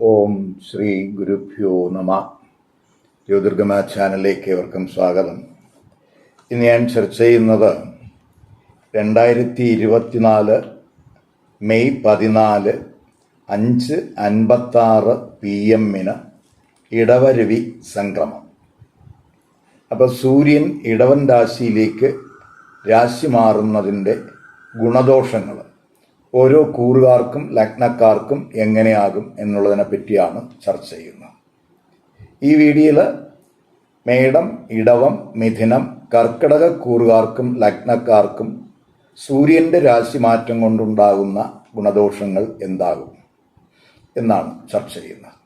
ഓം ശ്രീ ഗുരുഭ്യോ നമ. ജ്യോതിർഗമ ചാനലിലേക്ക് ഏവർക്കും സ്വാഗതം. ഇന്ന് ഞാൻ ചർച്ച ചെയ്യുന്നത് രണ്ടായിരത്തി ഇരുപത്തിനാല് മെയ് പതിനാല് അഞ്ച് അൻപത്താറ് പി എമ്മിന് ഇടവരവി സംക്രമം. അപ്പോൾ സൂര്യൻ ഇടവൻ രാശിയിലേക്ക് രാശി മാറുന്നതിന്റെ ഗുണദോഷങ്ങൾ. ഓരോ കൂറുകാർക്കും ലഗ്നക്കാർക്കും എങ്ങനെയാകും എന്നുള്ളതിനെ പറ്റിയാണ് ചർച്ച ചെയ്യുന്നത്. ഈ വീഡിയോയിൽ മേടം ഇടവം മിഥുനം കർക്കിടക കൂറുകാർക്കും ലഗ്നക്കാർക്കും സൂര്യന്റെ രാശിമാറ്റം കൊണ്ടുണ്ടാകുന്ന ഗുണദോഷങ്ങൾ എന്താകും എന്നാണ് ചർച്ച ചെയ്യുന്നത്.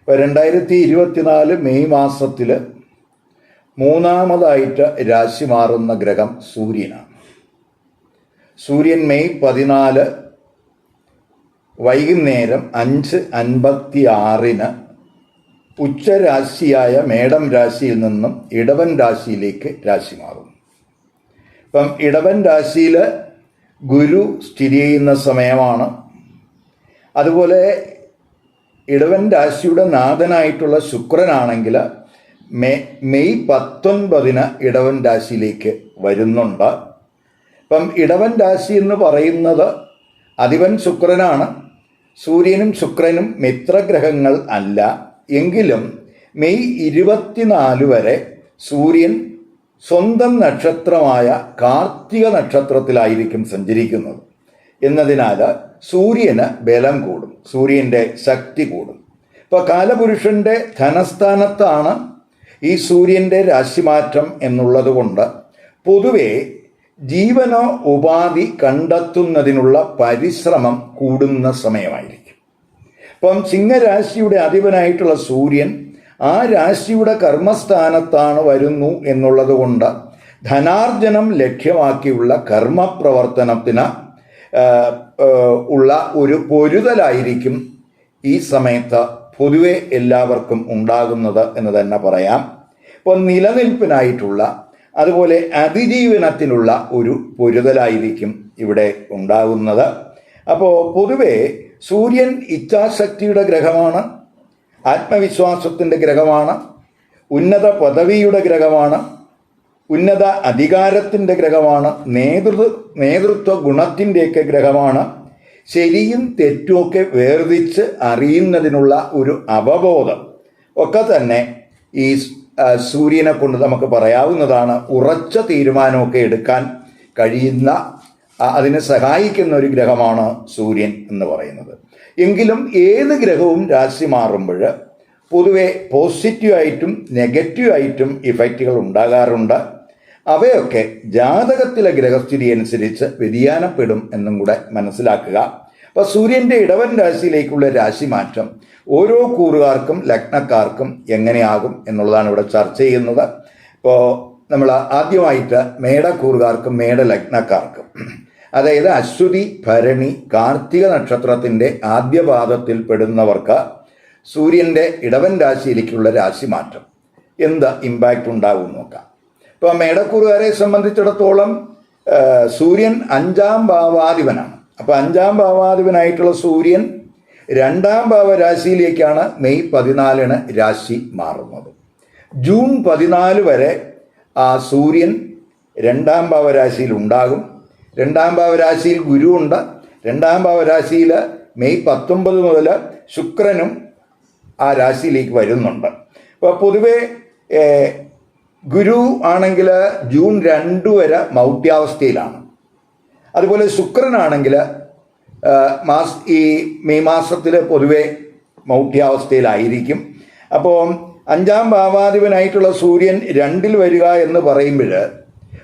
ഇപ്പോൾ രണ്ടായിരത്തി ഇരുപത്തിനാല് മെയ് മാസത്തിൽ മൂന്നാമതായിട്ട് രാശി മാറുന്ന ഗ്രഹം സൂര്യനാണ്. സൂര്യൻ മെയ് പതിനാല് വൈകുന്നേരം അഞ്ച് അൻപത്തി ആറിന് ഉച്ചരാശിയായ മേടം രാശിയിൽ നിന്നും ഇടവൻ രാശിയിലേക്ക് രാശി മാറും. ഇപ്പം ഇടവൻ രാശിയിൽ ഗുരു സ്ഥിതി ചെയ്യുന്ന സമയമാണ്. അതുപോലെ ഇടവൻ രാശിയുടെ നാഥനായിട്ടുള്ള ശുക്രനാണെങ്കിൽ മെ മെയ് പത്തൊൻപതിന് ഇടവൻ രാശിയിലേക്ക് വരുന്നുണ്ട്. ഇപ്പം ഇടവൻ രാശി എന്ന് പറയുന്നത് അധിപൻ ശുക്രനാണ്. സൂര്യനും ശുക്രനും മിത്രഗ്രഹങ്ങൾ അല്ല. എങ്കിലും മെയ് ഇരുപത്തിനാല് വരെ സൂര്യൻ സ്വന്തം നക്ഷത്രമായ കാർത്തിക നക്ഷത്രത്തിലായിരിക്കും സഞ്ചരിക്കുന്നത്. എന്നതിനാൽ സൂര്യന് ബലം കൂടും. സൂര്യന്റെ ശക്തി കൂടും. ഇപ്പോൾ കാലപുരുഷന്റെ ധനസ്ഥാനത്താണ് ഈ സൂര്യന്റെ രാശിമാറ്റം എന്നുള്ളത് കൊണ്ട് പൊതുവെ ജീവനോ ഉപാധി കണ്ടെത്തുന്നതിനുള്ള പരിശ്രമം കൂടുന്ന സമയമായിരിക്കും. അപ്പം സിംഹരാശിയുടെ അധിപനായിട്ടുള്ള സൂര്യൻ ആ രാശിയുടെ കർമ്മസ്ഥാനത്താണ് വരുന്നു എന്നുള്ളത് കൊണ്ട് ധനാർജനം ലക്ഷ്യമാക്കിയുള്ള കർമ്മപ്രവർത്തനത്തിന് ഉള്ള ഒരു പൊരുതലായിരിക്കും ഈ സമയത്ത് പൊതുവെ എല്ലാവർക്കും ഉണ്ടാകുന്നത് എന്ന് തന്നെ പറയാം. ഇപ്പോൾ നിലനിൽപ്പിനായിട്ടുള്ള അതുപോലെ അതിജീവനത്തിനുള്ള ഒരു പൊരുതലായിരിക്കും ഇവിടെ ഉണ്ടാകുന്നത്. അപ്പോൾ പൊതുവെ സൂര്യൻ ഇച്ഛാശക്തിയുടെ ഗ്രഹമാണ് ആത്മവിശ്വാസത്തിന്റെ ഗ്രഹമാണ് ഉന്നത പദവിയുടെ ഗ്രഹമാണ് ഉന്നത അധികാരത്തിന്റെ ഗ്രഹമാണ് നേതൃത്വ നേതൃത്വ ഗുണത്തിന്റെയൊക്കെ ഗ്രഹമാണ്. ശരിയും തെറ്റുമൊക്കെ വേർതിച്ച് അറിയുന്നതിനുള്ള ഒരു അവബോധം ഒക്കെ തന്നെ ഈ സൂര്യനെ കൊണ്ട് നമുക്ക് പറയാവുന്നതാണ് ഉറച്ച തീരുമാനമൊക്കെ എടുക്കാൻ കഴിയുന്ന അതിനെ സഹായിക്കുന്ന ഒരു ഗ്രഹമാണ് സൂര്യൻ എന്ന് പറയുന്നത്. എങ്കിലും ഏത് ഗ്രഹവും രാശി മാറുമ്പോൾ പൊതുവെ പോസിറ്റീവായിട്ടും നെഗറ്റീവായിട്ടും ഇഫക്റ്റുകൾ ഉണ്ടാകാറുണ്ട്. അവയൊക്കെ ജാതകത്തിലെ ഗ്രഹസ്ഥിതി അനുസരിച്ച് വ്യതിയാനപ്പെടും എന്നും കൂടെ മനസ്സിലാക്കുക. അപ്പോൾ സൂര്യന്റെ ഇടവൻ രാശിയിലേക്കുള്ള രാശി മാറ്റം ഓരോ കൂറുകാർക്കും ലഗ്നക്കാർക്കും എങ്ങനെയാകും എന്നുള്ളതാണ് ഇവിടെ ചർച്ച ചെയ്യുന്നത്. ഇപ്പോൾ നമ്മൾ ആദ്യമായിട്ട് മേടക്കൂറുകാർക്കും മേട ലഗ്നക്കാർക്കും. അതായത് അശ്വതി ഭരണി കാർത്തിക നക്ഷത്രത്തിന്റെ ആദ്യ പാദത്തിൽ പെടുന്നവർക്ക് സൂര്യന്റെ ഇടവൻ രാശിയിലേക്കുള്ള രാശി മാറ്റം എന്ത് ഇമ്പാക്റ്റ് ഉണ്ടാവും നോക്കാം. ഇപ്പോൾ മേടക്കൂറുകാരെ സംബന്ധിച്ചിടത്തോളം സൂര്യൻ അഞ്ചാം ഭാവാധിപനാണ്. അപ്പോൾ അഞ്ചാം ഭാവാധിപനായിട്ടുള്ള സൂര്യൻ രണ്ടാം ഭാവരാശിയിലേക്കാണ് മെയ് പതിനാലിന് രാശി മാറുന്നത്. ജൂൺ പതിനാല് വരെ ആ സൂര്യൻ രണ്ടാം ഭാവരാശിയിൽ ഉണ്ടാകും. രണ്ടാം ഭാവരാശിയിൽ ഗുരുവുണ്ട് രണ്ടാം ഭാവരാശിയിൽ മെയ് പത്തൊമ്പത് മുതൽ ശുക്രനും ആ രാശിയിലേക്ക് വരുന്നുണ്ട്. അപ്പോൾ പൊതുവെ ഗുരു ആണെങ്കിൽ ജൂൺ രണ്ട് വരെ മൗട്യാവസ്ഥയിലാണ് അതുപോലെ ശുക്രനാണെങ്കിൽ മാസ് ഈ മെയ് മാസത്തിൽ പൊതുവെ മൗഢ്യാവസ്ഥയിലായിരിക്കും. അപ്പോൾ അഞ്ചാം ഭാവാധിപനായിട്ടുള്ള സൂര്യൻ രണ്ടിൽ വരിക എന്ന് പറയുമ്പോൾ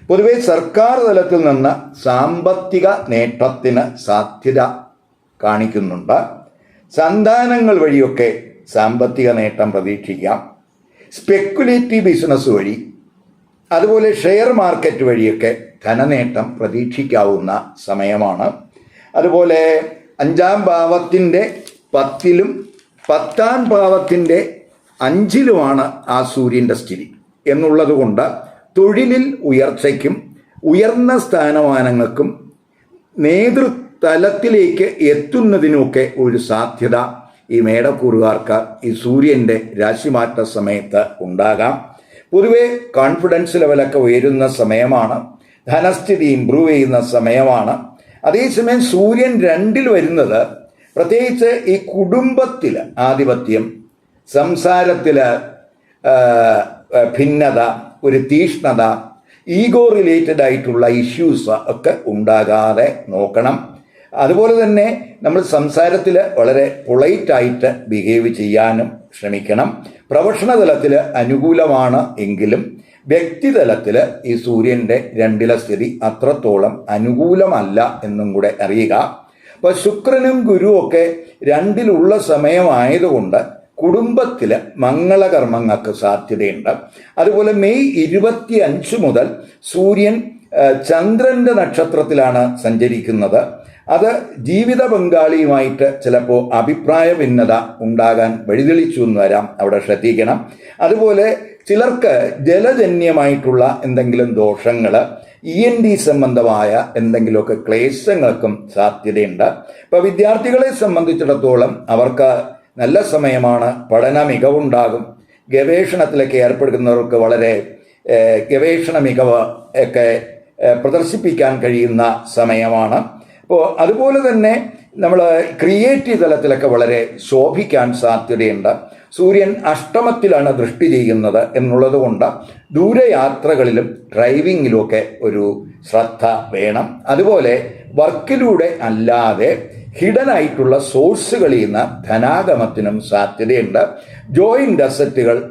പൊതുവെ സർക്കാർ തലത്തിൽ നിന്ന് സാമ്പത്തിക നേട്ടത്തിന് സാധ്യത കാണിക്കുന്നുണ്ട്. സന്താനങ്ങൾ വഴിയൊക്കെ സാമ്പത്തിക നേട്ടം പ്രതീക്ഷിക്കാം. സ്പെക്കുലേറ്റീവ് ബിസിനസ് വഴി അതുപോലെ ഷെയർ മാർക്കറ്റ് വഴിയൊക്കെ ധനനേട്ടം പ്രതീക്ഷിക്കാവുന്ന സമയമാണ്. അതുപോലെ അഞ്ചാം ഭാവത്തിന്റെ പത്തിലും പത്താം ഭാവത്തിന്റെ അഞ്ചിലുമാണ് ആ സൂര്യന്റെ സ്ഥിതി എന്നുള്ളതുകൊണ്ട് തൊഴിലിൽ ഉയർച്ചയ്ക്കും ഉയർന്ന സ്ഥാനമാനങ്ങൾക്കും നേതൃതലത്തിലേക്ക് എത്തുന്നതിനുമൊക്കെ ഒരു സാധ്യത ഈ മേടക്കൂറുകാർക്ക് ഈ സൂര്യന്റെ രാശിമാറ്റ സമയത്ത് ഉണ്ടാകാം. പൊതുവെ കോൺഫിഡൻസ് ലെവലൊക്കെ ഉയരുന്ന സമയമാണ്. ധനസ്ഥിതി ഇമ്പ്രൂവ് ചെയ്യുന്ന സമയമാണ്. അതേസമയം സൂര്യൻ രണ്ടിൽ വരുന്നത് പ്രത്യേകിച്ച് ഈ കുടുംബത്തിൽ ആധിപത്യം സംസാരത്തിൽ ഭിന്നത ഒരു തീഷ്ണത ഈഗോ റിലേറ്റഡ് ആയിട്ടുള്ള ഇഷ്യൂസ് ഒക്കെ ഉണ്ടാകാതെ നോക്കണം. അതുപോലെ തന്നെ നമ്മൾ സംസാരത്തിൽ വളരെ പൊളൈറ്റായിട്ട് ബിഹേവ് ചെയ്യാനും ശ്രമിക്കണം. പ്രൊഫഷണ തലത്തിൽ അനുകൂലമാണ് എങ്കിലും വ്യക്തിതലത്തിൽ ഈ സൂര്യന്റെ രണ്ടിലെ സ്ഥിതി അത്രത്തോളം അനുകൂലമല്ല എന്നും കൂടെ അറിയുക. അപ്പോൾ ശുക്രനും ഗുരുവും ഒക്കെ രണ്ടിലുള്ള സമയമായതുകൊണ്ട് കുടുംബത്തിൽ മംഗളകർമ്മങ്ങൾക്ക് സാധ്യതയുണ്ട്. അതുപോലെ മെയ് ഇരുപത്തി അഞ്ച് മുതൽ സൂര്യൻ ചന്ദ്രന്റെ നക്ഷത്രത്തിലാണ് സഞ്ചരിക്കുന്നത്. അത് ജീവിത പങ്കാളിയുമായിട്ട് ചിലപ്പോൾ അഭിപ്രായ ഭിന്നത ഉണ്ടാകാൻ വഴിതെളിച്ചു എന്ന് വരാം. അവിടെ ശ്രദ്ധിക്കണം. അതുപോലെ ചിലർക്ക് ജലജന്യമായിട്ടുള്ള എന്തെങ്കിലും ദോഷങ്ങൾ ഇ എൻ ഡി സംബന്ധമായ എന്തെങ്കിലുമൊക്കെ ക്ലേശങ്ങൾക്കും സാധ്യതയുണ്ട്. ഇപ്പോൾ വിദ്യാർത്ഥികളെ സംബന്ധിച്ചിടത്തോളം അവർക്ക് നല്ല സമയമാണ് പഠന മികവുണ്ടാകും. ഗവേഷണത്തിലൊക്കെ ഏർപ്പെടുന്നവർക്ക് വളരെ ഗവേഷണ മികവ് ഒക്കെ പ്രദർശിപ്പിക്കാൻ കഴിയുന്ന സമയമാണ്. അപ്പോൾ അതുപോലെ തന്നെ നമ്മൾ ക്രിയേറ്റീവ് തലത്തിലൊക്കെ വളരെ ശോഭിക്കാൻ സാധ്യതയുണ്ട്. സൂര്യൻ അഷ്ടമത്തിലാണ് ദൃഷ്ടി ചെയ്യുന്നത് എന്നുള്ളത് കൊണ്ട് ദൂരയാത്രകളിലും ഡ്രൈവിങ്ങിലുമൊക്കെ ഒരു ശ്രദ്ധ വേണം. അതുപോലെ വർക്കിലൂടെ അല്ലാതെ ഹിഡൻ ആയിട്ടുള്ള സോഴ്സുകളിൽ നിന്ന് ധനാഗമത്തിനും സാധ്യതയുണ്ട്. ജോയിന്റ് അസറ്റുകൾ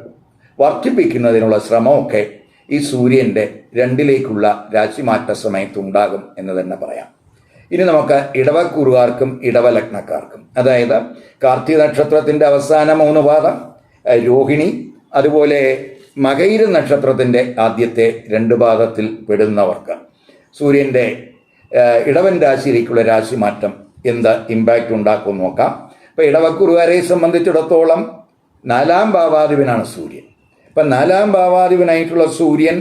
വർദ്ധിപ്പിക്കുന്നതിനുള്ള ശ്രമമൊക്കെ ഈ സൂര്യന്റെ രണ്ടിലേക്കുള്ള രാശിമാറ്റ സമയത്തുണ്ടാകും എന്ന് തന്നെ പറയാം. ഇനി നമുക്ക് ഇടവക്കൂറുകാർക്കും ഇടവലഗ്നക്കാർക്കും. അതായത് കാർത്തിക നക്ഷത്രത്തിന്റെ അവസാന മൂന്ന് പാദം രോഹിണി അതുപോലെ മകൈര നക്ഷത്രത്തിന്റെ ആദ്യത്തെ രണ്ട് പാദത്തിൽ പെടുന്നവർക്ക്. സൂര്യന്റെ ഇടവൻ രാശിയിലേക്കുള്ള രാശിമാറ്റം എന്ത് ഇമ്പാക്റ്റ് ഉണ്ടാക്കും നോക്കാം. അപ്പോൾ ഇടവക്കുറുകാരെ സംബന്ധിച്ചിടത്തോളം നാലാം ഭാവാധിപനാണ് സൂര്യൻ. അപ്പം നാലാം ഭാവാധിപനായിട്ടുള്ള സൂര്യൻ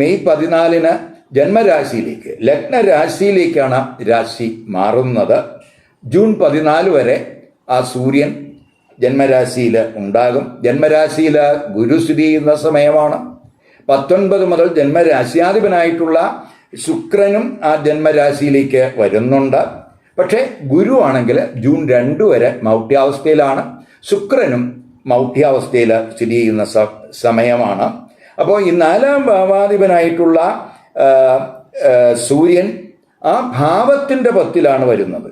മെയ് പതിനാലിന് ജന്മരാശിയിലേക്ക് ലഗ്നരാശിയിലേക്കാണ് രാശി മാറുന്നത്. ജൂൺ പതിനാല് വരെ ആ സൂര്യൻ ജന്മരാശിയിൽ ഉണ്ടാകും. ജന്മരാശിയിൽ ഗുരു സ്ഥിതി ചെയ്യുന്ന സമയമാണ്. പത്തൊൻപത് മുതൽ ജന്മരാശിയാധിപനായിട്ടുള്ള ശുക്രനും ആ ജന്മരാശിയിലേക്ക് വരുന്നുണ്ട്. പക്ഷേ ഗുരു ആണെങ്കിൽ ജൂൺ രണ്ട് വരെ മൗഢ്യാവസ്ഥയിലാണ്. ശുക്രനും മൗഢ്യാവസ്ഥയിൽ സ്ഥിതി ചെയ്യുന്ന സമയമാണ്. അപ്പോൾ ഈ നാലാം ഭാവാധിപനായിട്ടുള്ള സൂര്യൻ ആ ഭാവത്തിന്റെ പത്തിലാണ് വരുന്നത്.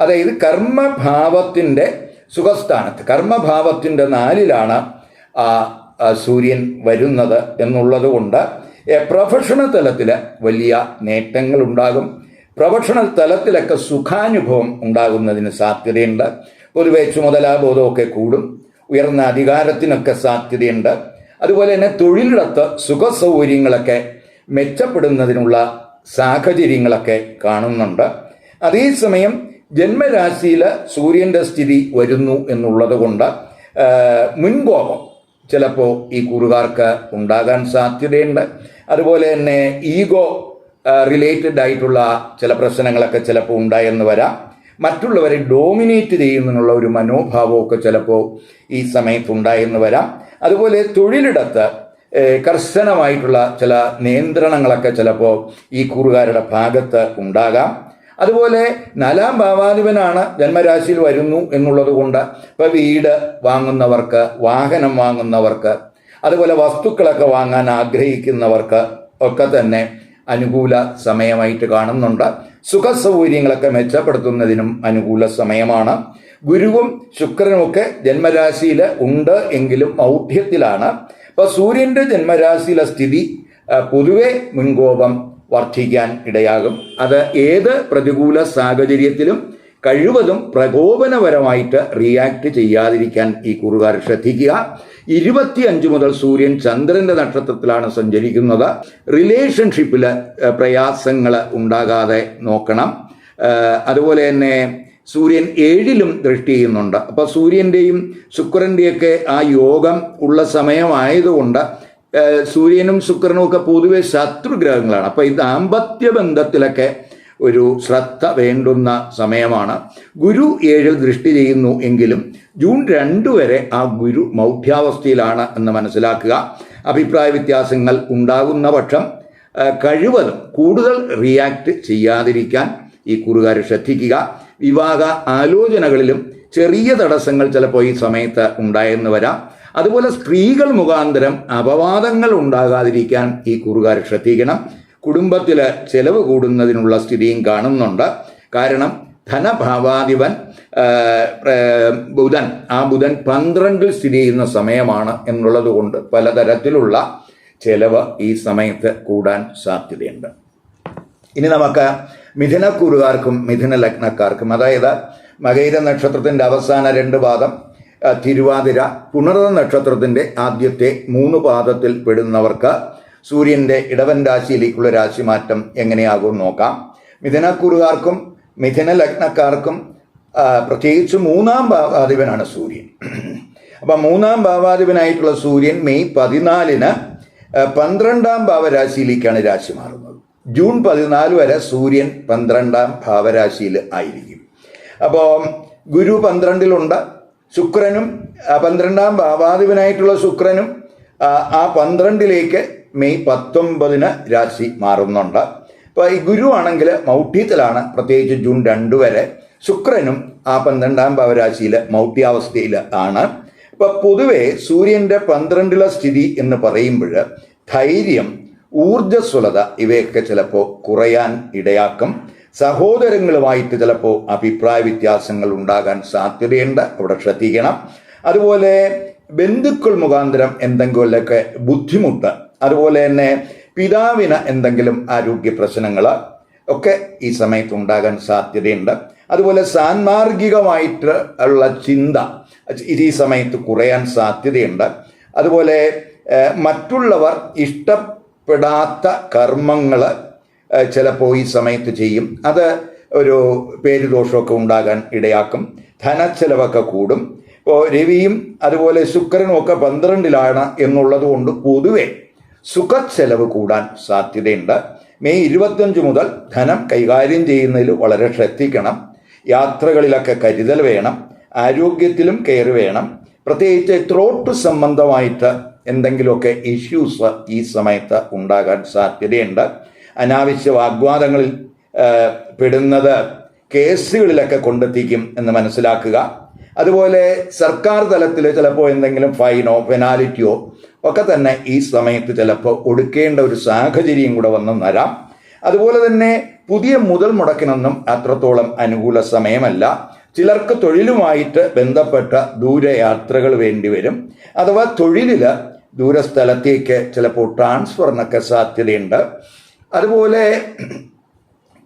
അതായത് കർമ്മഭാവത്തിന്റെ സുഖസ്ഥാനത്ത് കർമ്മഭാവത്തിന്റെ നാലിലാണ് ആ സൂര്യൻ വരുന്നത് എന്നുള്ളത് കൊണ്ട് പ്രൊഫഷണൽ തലത്തിൽ വലിയ നേട്ടങ്ങൾ ഉണ്ടാകും പ്രൊഫഷണൽ തലത്തിലൊക്കെ സുഖാനുഭവം ഉണ്ടാകുന്നതിന് സാധ്യതയുണ്ട്. പൊതുവെ ചുമതലാബോധമൊക്കെ കൂടും. ഉയർന്ന അധികാരത്തിനൊക്കെ സാധ്യതയുണ്ട്. അതുപോലെ തന്നെ തൊഴിലിടത്ത് സുഖ സൗകര്യങ്ങളൊക്കെ മെച്ചപ്പെടുന്നതിനുള്ള സാഹചര്യങ്ങളൊക്കെ കാണുന്നുണ്ട്. അതേസമയം ജന്മരാശിയിൽ സൂര്യന്റെ സ്ഥിതി വരുന്നു എന്നുള്ളത് കൊണ്ട് മുൻകോപം ചിലപ്പോൾ ഈ കൂറുകാർക്ക് ഉണ്ടാകാൻ സാധ്യതയുണ്ട്. അതുപോലെ തന്നെ ഈഗോ റിലേറ്റഡ് ആയിട്ടുള്ള ചില പ്രശ്നങ്ങളൊക്കെ ചിലപ്പോൾ ഉണ്ടായെന്ന് വരാം. മറ്റുള്ളവരെ ഡോമിനേറ്റ് ചെയ്യുന്നതിനുള്ള ഒരു മനോഭാവമൊക്കെ ചിലപ്പോൾ ഈ സമയത്ത് ഉണ്ടായെന്ന് വരാം. അതുപോലെ തൊഴിലിടത്ത് കർശനമായിട്ടുള്ള ചില നിയന്ത്രണങ്ങളൊക്കെ ചിലപ്പോൾ ഈ കൂറുകാരുടെ ഭാഗത്ത് ഉണ്ടാകാം. അതുപോലെ നാലാം ഭാവാധിപനാണ് ജന്മരാശിയിൽ വരുന്നു എന്നുള്ളത് കൊണ്ട് ഇപ്പോൾ വീട് വാങ്ങുന്നവർക്ക് വാഹനം വാങ്ങുന്നവർക്ക് അതുപോലെ വസ്തുക്കളൊക്കെ വാങ്ങാൻ ആഗ്രഹിക്കുന്നവർക്ക് ഒക്കെ തന്നെ അനുകൂല സമയമായിട്ട് കാണുന്നുണ്ട്. സുഖ സൗകര്യങ്ങളൊക്കെ മെച്ചപ്പെടുത്തുന്നതിനും അനുകൂല സമയമാണ്. ഗുരുവും ശുക്രനുമൊക്കെ ജന്മരാശിയിൽ ഉണ്ട് എങ്കിലും മൗഢ്യത്തിലാണ് അപ്പോൾ സൂര്യന്റെ ജന്മരാശിയിലെ സ്ഥിതി പൊതുവെ മുൻകോപം വർദ്ധിക്കാൻ ഇടയാകും. അത് ഏത് പ്രതികൂല സാഹചര്യത്തിലും കഴിവതും പ്രകോപനപരമായിട്ട് റിയാക്ട് ചെയ്യാതിരിക്കാൻ ഈ കുറുകാർ ശ്രദ്ധിക്കുക. ഇരുപത്തിയഞ്ച് മുതൽ സൂര്യൻ ചന്ദ്രന്റെ നക്ഷത്രത്തിലാണ് സഞ്ചരിക്കുന്നത്. റിലേഷൻഷിപ്പിൽ പ്രയാസങ്ങൾ ഉണ്ടാകാതെ നോക്കണം. അതുപോലെ തന്നെ സൂര്യൻ ഏഴിലും ദൃഷ്ടി ചെയ്യുന്നുണ്ട്. അപ്പോൾ സൂര്യന്റെയും ശുക്രന്റെയൊക്കെ ആ യോഗം ഉള്ള സമയമായതുകൊണ്ട് സൂര്യനും ശുക്രനും ഒക്കെ പൊതുവെ ശത്രുഗ്രഹങ്ങളാണ് അപ്പോൾ ഈ ദാമ്പത്യ ബന്ധത്തിലൊക്കെ ഒരു ശ്രദ്ധ വേണ്ടുന്ന സമയമാണ്. ഗുരു ഏഴിൽ ദൃഷ്ടി ചെയ്യുന്നു എങ്കിലും ജൂൺ രണ്ട് വരെ ആ ഗുരു മൗഢ്യാവസ്ഥയിലാണ് എന്ന് മനസ്സിലാക്കുക. അഭിപ്രായ വ്യത്യാസങ്ങൾ ഉണ്ടാകുന്ന പക്ഷം കഴിവതും കൂടുതൽ റിയാക്ട് ചെയ്യാതിരിക്കാൻ ഈ കുറുകാർ ശ്രദ്ധിക്കുക. വിവാഹ ആലോചനകളിലും ചെറിയ തടസ്സങ്ങൾ ചിലപ്പോൾ ഈ സമയത്ത് ഉണ്ടായെന്ന് വരാം. അതുപോലെ സ്ത്രീകൾ മുഖാന്തരം അപവാദങ്ങൾ ഉണ്ടാകാതിരിക്കാൻ ഈ കുറുകാർ ശ്രദ്ധിക്കണം. കുടുംബത്തിൽ ചെലവ് കൂടുന്നതിനുള്ള സ്ഥിതിയും കാണുന്നുണ്ട്. കാരണം ധനഭാവാധിപൻ ബുധൻ ആ ബുധൻ പന്ത്രണ്ടിൽ സ്ഥിതി ചെയ്യുന്ന സമയമാണ് എന്നുള്ളത് കൊണ്ട് പലതരത്തിലുള്ള ചെലവ് ഈ സമയത്ത് കൂടാൻ സാധ്യതയുണ്ട്. ഇനി നമുക്ക് മിഥുനക്കുറുകാർക്കും മിഥുന ലഗ്നക്കാർക്കും അതായത് മകൈര നക്ഷത്രത്തിന്റെ അവസാന രണ്ട് പാദം തിരുവാതിര പുണർത നക്ഷത്രത്തിന്റെ ആദ്യത്തെ മൂന്ന് പാദത്തിൽ പെടുന്നവർക്ക് സൂര്യന്റെ ഇടവൻ രാശിയിലേക്കുള്ള രാശിമാറ്റം എങ്ങനെയാകും നോക്കാം. മിഥുനക്കുറുകാർക്കും മിഥുന ലഗ്നക്കാർക്കും പ്രത്യേകിച്ച് മൂന്നാം ഭാവാധിപനാണ് സൂര്യൻ. അപ്പം മൂന്നാം ഭാവാധിപനായിട്ടുള്ള സൂര്യൻ മെയ് പതിനാലിന് പന്ത്രണ്ടാം ഭാവരാശിയിലേക്കാണ് രാശി മാറുന്നത്. ജൂൺ പതിനാല് വരെ സൂര്യൻ പന്ത്രണ്ടാം ഭാവരാശിയിൽ ആയിരിക്കും. അപ്പോൾ ഗുരു പന്ത്രണ്ടിലുണ്ട് ശുക്രനും പന്ത്രണ്ടാം ഭാവാധിപനായിട്ടുള്ള ശുക്രനും ആ പന്ത്രണ്ടിലേക്ക് മെയ് പത്തൊമ്പതിന് രാശി മാറുന്നുണ്ട്. അപ്പോൾ ഈ ഗുരു ആണെങ്കിൽ മൗഢ്യത്തിലാണ് പ്രത്യേകിച്ച് ജൂൺ രണ്ട് വരെ ശുക്രനും ആ പന്ത്രണ്ടാം ഭാവരാശിയിൽ മൗഢ്യാവസ്ഥയിൽ ആണ്. അപ്പോൾ പൊതുവെ സൂര്യന്റെ പന്ത്രണ്ടിലെ സ്ഥിതി എന്ന് പറയുമ്പോൾ ധൈര്യം ഊർജസ്വലത ഇവയൊക്കെ ചിലപ്പോൾ കുറയാൻ ഇടയാക്കും. സഹോദരങ്ങളുമായിട്ട് ചിലപ്പോൾ അഭിപ്രായ വ്യത്യാസങ്ങൾ ഉണ്ടാകാൻ സാധ്യതയുണ്ട്. അവിടെ ശ്രദ്ധിക്കണം. അതുപോലെ ബന്ധുക്കൾ മുഖാന്തരം എന്തെങ്കിലുമൊക്കെ ബുദ്ധിമുട്ട് അതുപോലെ തന്നെ പിതാവിന് എന്തെങ്കിലും ആരോഗ്യ പ്രശ്നങ്ങൾ ഒക്കെ ഈ സമയത്ത് ഉണ്ടാകാൻ സാധ്യതയുണ്ട്. അതുപോലെ സാൻമാർഗികമായിട്ട് ഉള്ള ചിന്ത ഈ സമയത്ത് കുറയാൻ സാധ്യതയുണ്ട്. അതുപോലെ മറ്റുള്ളവർ മറ്റുള്ളവർ ഇഷ്ടപ്പെടാത്ത കർമ്മങ്ങൾ ചിലപ്പോൾ ഈ സമയത്ത് ചെയ്യും. അത് ഒരു പേരുദോഷമൊക്കെ ഉണ്ടാകാൻ ഇടയാക്കും. ധനച്ചെലവൊക്കെ കൂടും. ഇപ്പോൾ രവിയും അതുപോലെ ശുക്രനും ഒക്കെ പന്ത്രണ്ടിലാണ് എന്നുള്ളത് കൊണ്ട് പൊതുവെ സുഖച്ചെലവ് കൂടാൻ സാധ്യതയുണ്ട്. മെയ് ഇരുപത്തഞ്ച് മുതൽ ധനം കൈകാര്യം ചെയ്യുന്നതിൽ വളരെ ശ്രദ്ധിക്കണം. യാത്രകളിലൊക്കെ കരുതൽ വേണം. ആരോഗ്യത്തിലും കെയർ വേണം. പ്രത്യേകിച്ച് ത്രോട്ട് സംബന്ധമായിട്ട് എന്തെങ്കിലുമൊക്കെ ഇഷ്യൂസ് ഈ സമയത്ത് ഉണ്ടാകാൻ സാധ്യതയുണ്ട്. അനാവശ്യ വാഗ്വാദങ്ങളിൽ പെടുന്നത് കേസുകളിലൊക്കെ കൊണ്ടെത്തിക്കും എന്ന് മനസ്സിലാക്കുക. അതുപോലെ സർക്കാർ തലത്തിൽ ചിലപ്പോൾ എന്തെങ്കിലും ഫൈനോ പെനാലിറ്റിയോ ഒക്കെ തന്നെ ഈ സമയത്ത് ചിലപ്പോൾ ഒടുക്കേണ്ട ഒരു സാഹചര്യം കൂടെ വന്നു തരാം അതുപോലെ തന്നെ പുതിയ മുതൽ മുടക്കിനൊന്നും അത്രത്തോളം അനുകൂല സമയമല്ല. ചിലർക്ക് തൊഴിലുമായിട്ട് ബന്ധപ്പെട്ട ദൂരയാത്രകൾ വേണ്ടിവരും അഥവാ തൊഴിലിൽ ദൂരസ്ഥലത്തേക്ക് ചിലപ്പോൾ ട്രാൻസ്ഫറിനൊക്കെ സാധ്യതയുണ്ട്. അതുപോലെ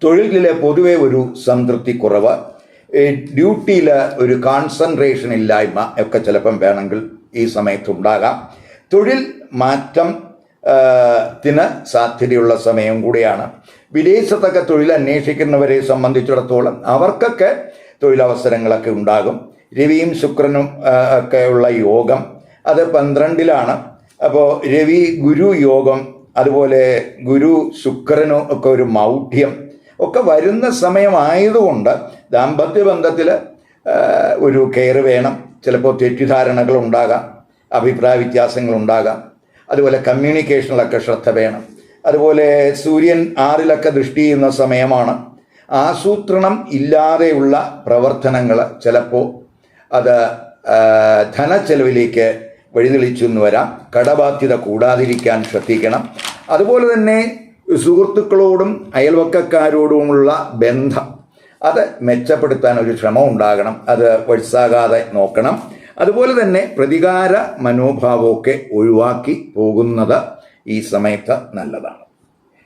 തൊഴിലിലെ പൊതുവെ ഒരു സംതൃപ്തി കുറവ്. ഡ്യൂട്ടിയിൽ ഒരു കോൺസെൻട്രേഷൻ ഇല്ലായ്മ ഒക്കെ ചിലപ്പം വേണമെങ്കിൽ ഈ സമയത്ത് ഉണ്ടാകാം. തൊഴിൽ മാറ്റം ത്തിന് സാധ്യതയുള്ള സമയം കൂടിയാണ്. വിദേശത്തൊക്കെ തൊഴിൽ അന്വേഷിക്കുന്നവരെ സംബന്ധിച്ചിടത്തോളം അവർക്കൊക്കെ തൊഴിലവസരങ്ങളൊക്കെ ഉണ്ടാകും. രവിയും ശുക്രനും ഒക്കെയുള്ള യോഗം അത് പന്ത്രണ്ടിലാണ്. അപ്പോൾ രവി ഗുരു യോഗം അതുപോലെ ഗുരു ശുക്രനും ഒക്കെ ഒരു മൗഢ്യം ഒക്കെ വരുന്ന സമയമായതുകൊണ്ട് ദാമ്പത്യ ബന്ധത്തിൽ ഒരു കെയർ വേണം. ചിലപ്പോൾ തെറ്റിദ്ധാരണകൾ ഉണ്ടാകാം അഭിപ്രായ വ്യത്യാസങ്ങൾ ഉണ്ടാകാം. അതുപോലെ കമ്മ്യൂണിക്കേഷനിലൊക്കെ ശ്രദ്ധ വേണം. അതുപോലെ സൂര്യൻ ആറിലൊക്കെ ദൃഷ്ടി ചെയ്യുന്ന സമയമാണ്. ആസൂത്രണം ഇല്ലാതെയുള്ള പ്രവർത്തനങ്ങൾ ചിലപ്പോൾ അത് ധനച്ചെലവിലേക്ക് വഴിതെളിച്ചു എന്ന് വരാം. കടബാധ്യത കൂടാതിരിക്കാൻ ശ്രദ്ധിക്കണം. അതുപോലെ തന്നെ സുഹൃത്തുക്കളോടും അയൽവക്കക്കാരോടുമുള്ള ബന്ധം. അത് മെച്ചപ്പെടുത്താൻ ഒരു ശ്രമം ഉണ്ടാകണം. അത് വഴിസാകാതെ നോക്കണം. അതുപോലെ തന്നെ പ്രതികാര മനോഭാവമൊക്കെ ഒഴിവാക്കി പോകുന്നത് ഈ സമയത്ത് നല്ലതാണ്.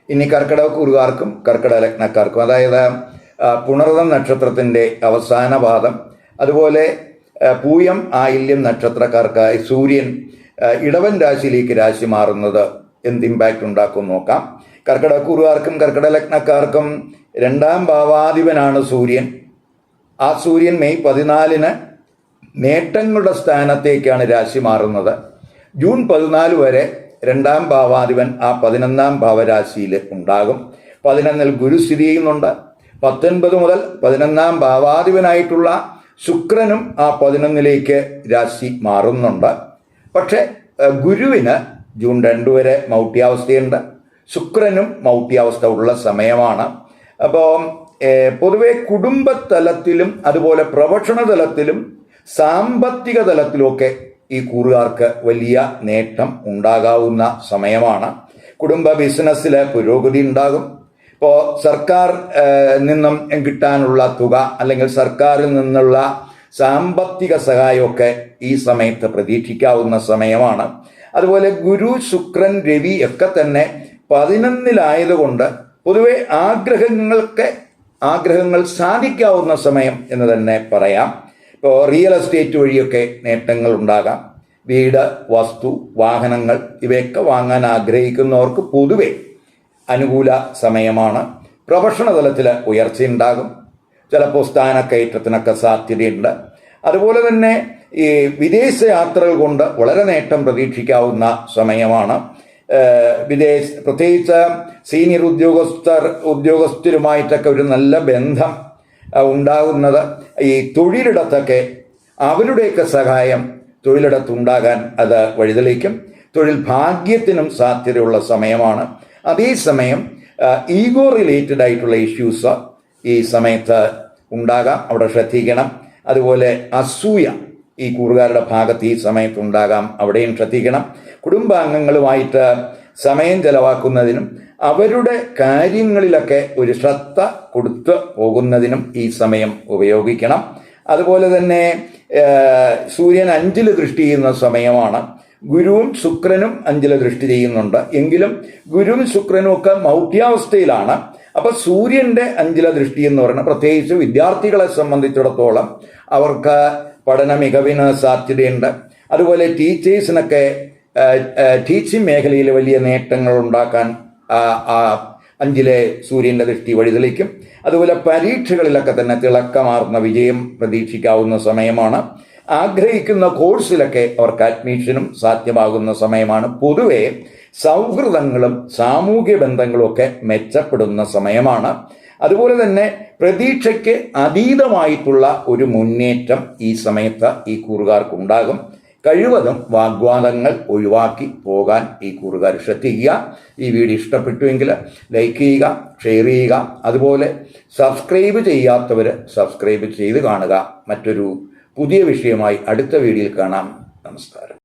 ഇനി കർക്കിടക കുറുകാർക്കും കർക്കിടക ലഗ്നക്കാർക്കും അതായത് പുണർന്ന നക്ഷത്രത്തിന്റെ അവസാന പാദം അതുപോലെ പൂയം ആയില്യം നക്ഷത്രക്കാർക്കായി സൂര്യൻ ഇടവൻ രാശിയിലേക്ക് രാശി മാറുന്നത് എന്ത് ഇമ്പാക്റ്റ് ഉണ്ടാക്കും നോക്കാം. കർക്കിടക്കുറുകാർക്കും കർക്കിട ലഗ്നക്കാർക്കും രണ്ടാം ഭാവാധിപനാണ് സൂര്യൻ. ആ സൂര്യൻ മെയ് പതിനാലിന് നേട്ടങ്ങളുടെ സ്ഥാനത്തേക്കാണ് രാശി മാറുന്നത്. ജൂൺ പതിനാല് വരെ രണ്ടാം ഭാവാധിപൻ ആ പതിനൊന്നാം ഭാവരാശിയിൽ ഉണ്ടാകും. പതിനൊന്നിൽ ഗുരു സ്ഥിതി ചെയ്യുന്നുണ്ട്. പത്തൊൻപത് മുതൽ പതിനൊന്നാം ഭാവാധിപനായിട്ടുള്ള ശുക്രനും ആ പതിനൊന്നിലേക്ക് രാശി മാറുന്നുണ്ട്. പക്ഷേ ഗുരുവിന് ജൂൺ രണ്ട് വരെ മൗട്ട്യാവസ്ഥയുണ്ട് ശുക്രനും മൗട്ട്യാവസ്ഥ ഉള്ള സമയമാണ്. അപ്പോൾ പൊതുവെ കുടുംബതലത്തിലും അതുപോലെ പ്രൊഫഷണൽ തലത്തിലും സാമ്പത്തിക തലത്തിലുമൊക്കെ ഈ കൂറുകാർക്ക് വലിയ നേട്ടം ഉണ്ടാകാവുന്ന സമയമാണ്. കുടുംബ ബിസിനസ്സിൽ പുരോഗതി ഉണ്ടാകും. ഇപ്പോൾ സർക്കാർ നിന്നും കിട്ടാനുള്ള തുക അല്ലെങ്കിൽ സർക്കാരിൽ നിന്നുള്ള സാമ്പത്തിക സഹായമൊക്കെ ഈ സമയത്ത് പ്രതീക്ഷിക്കാവുന്ന സമയമാണ്. അതുപോലെ ഗുരു ശുക്രൻ രവി ഒക്കെ തന്നെ പതിനൊന്നിലായതുകൊണ്ട് പൊതുവെ ആഗ്രഹങ്ങൾക്ക് ആഗ്രഹങ്ങൾ സാധിക്കാവുന്ന സമയം എന്ന് തന്നെ പറയാം. ഇപ്പോൾ റിയൽ എസ്റ്റേറ്റ് വഴിയൊക്കെ നേട്ടങ്ങൾ ഉണ്ടാകാം. വീട് വസ്തു വാഹനങ്ങൾ ഇവയൊക്കെ വാങ്ങാൻ ആഗ്രഹിക്കുന്നവർക്ക് പൊതുവെ അനുകൂല സമയമാണ്. പ്രൊഫഷണൽ തലത്തിൽ ഉയർച്ചയുണ്ടാകും ചിലപ്പോൾ സ്ഥാനക്കയറ്റത്തിനൊക്കെ സാധ്യതയുണ്ട്. അതുപോലെ തന്നെ ഈ വിദേശ യാത്രകൾ കൊണ്ട് വളരെ നേട്ടം പ്രതീക്ഷിക്കാവുന്ന സമയമാണ്. വിദേശ പ്രത്യേകിച്ച് സീനിയർ ഉദ്യോഗസ്ഥർ ഉദ്യോഗസ്ഥരുമായിട്ടൊക്കെ ഒരു നല്ല ബന്ധം ഉണ്ടാകുന്നത് ഈ തൊഴിലിടത്തൊക്കെ അവരുടെയൊക്കെ സഹായം തൊഴിലിടത്തുണ്ടാകാൻ അത് വഴിതെളിക്കും. തൊഴിൽ ഭാഗ്യത്തിനും സാധ്യതയുള്ള സമയമാണ്. അതേസമയം ഈഗോ റിലേറ്റഡ് ആയിട്ടുള്ള ഇഷ്യൂസ് ഈ സമയത്ത് ഉണ്ടാകാം. അവിടെ ശ്രദ്ധിക്കണം. അതുപോലെ അസൂയ ഈ കൂറുകാരുടെ ഭാഗത്ത് ഈ സമയത്ത് ഉണ്ടാകാം. അവിടെയും ശ്രദ്ധിക്കണം. കുടുംബാംഗങ്ങളുമായിട്ട് സമയം ചെലവാക്കുന്നതിനും അവരുടെ കാര്യങ്ങളിലൊക്കെ ഒരു ശ്രദ്ധ കൊടുത്ത് പോകുന്നതിനും ഈ സമയം ഉപയോഗിക്കണം. അതുപോലെ തന്നെ സൂര്യൻ അഞ്ചിൽ ദൃഷ്ടി ചെയ്യുന്ന സമയമാണ്. ഗുരുവും ശുക്രനും അഞ്ചില ദൃഷ്ടി ചെയ്യുന്നുണ്ട്. എങ്കിലും ഗുരുവും ശുക്രനും ഒക്കെ മൗഢ്യാവസ്ഥയിലാണ്. അപ്പൊ സൂര്യന്റെ അഞ്ചില ദൃഷ്ടി എന്ന് പറയുന്നത് പ്രത്യേകിച്ച് വിദ്യാർത്ഥികളെ സംബന്ധിച്ചിടത്തോളം അവർക്ക് പഠന മികവിന് സാധ്യതയുണ്ട്. അതുപോലെ ടീച്ചേഴ്സിനൊക്കെ ടീച്ചിങ് മേഖലയിൽ വലിയ നേട്ടങ്ങൾ ഉണ്ടാക്കാൻ അഞ്ചിലെ സൂര്യന്റെ ദൃഷ്ടി വഴിതെളിക്കും. അതുപോലെ പരീക്ഷകളിലൊക്കെ തന്നെ തിളക്കമാർന്ന വിജയം പ്രതീക്ഷിക്കാവുന്ന സമയമാണ്. ആഗ്രഹിക്കുന്ന കോഴ്സിലൊക്കെ അവർക്ക് അഡ്മിഷനും സാധ്യമാകുന്ന സമയമാണ്. പൊതുവെ സൗഹൃദങ്ങളും സാമൂഹ്യ ബന്ധങ്ങളും ഒക്കെ മെച്ചപ്പെടുന്ന സമയമാണ്. അതുപോലെ തന്നെ പ്രതീക്ഷയ്ക്ക് അതീതമായിട്ടുള്ള ഒരു മുന്നേറ്റം ഈ സമയത്ത് ഈ കൂറുകാർക്കുണ്ടാകും. കഴിവതും വാഗ്വാദങ്ങൾ ഒഴിവാക്കി പോകാൻ ഈ കൂറുകാർ ശ്രദ്ധിക്കുക. ഈ വീഡിയോ ഇഷ്ടപ്പെട്ടുവെങ്കിൽ ലൈക്ക് ചെയ്യുക ഷെയർ ചെയ്യുക. അതുപോലെ സബ്സ്ക്രൈബ് ചെയ്യാത്തവർ സബ്സ്ക്രൈബ് ചെയ്ത് കാണുക. മറ്റൊരു പുതിയ വിഷയമായി അടുത്ത വീഡിയോയിൽ കാണാം. നമസ്കാരം.